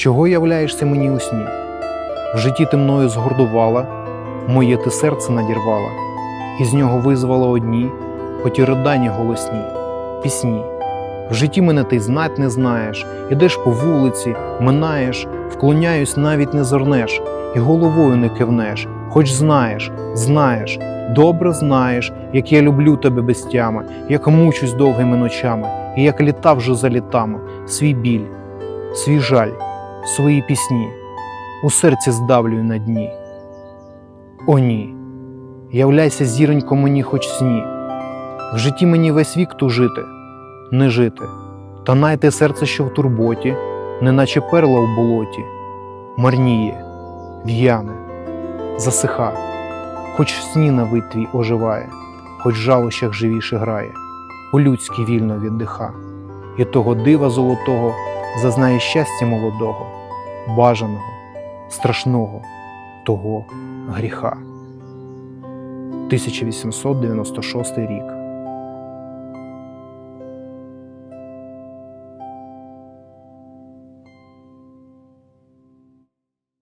Чого являєшся мені у сні? В житті ти мною згордувала, моє ти серце надірвала, і з нього визвала одні, хоч і ридання голосні, пісні. В житті мене ти знать не знаєш, ідеш по вулиці, минаєш, вклоняюсь, навіть не зернеш, і головою не кивнеш, хоч знаєш, знаєш, добре знаєш, як я люблю тебе без тями, як мучусь довгими ночами, і як літа вже за літами, свій біль, свій жаль, свої пісні. У серці здавлюю на дні. О ні, являйся зіронько мені хоч сні, в житті мені весь вік тужити, не жити, та найте серце, що в турботі, неначе перла в болоті, марніє, в'яне, засиха, хоч сні на вид твій оживає, хоч в жалощах живіше грає, по-людськи вільно віддиха, і того дива золотого зазнає щастя молодого, бажаного, страшного того гріха. 1896 рік.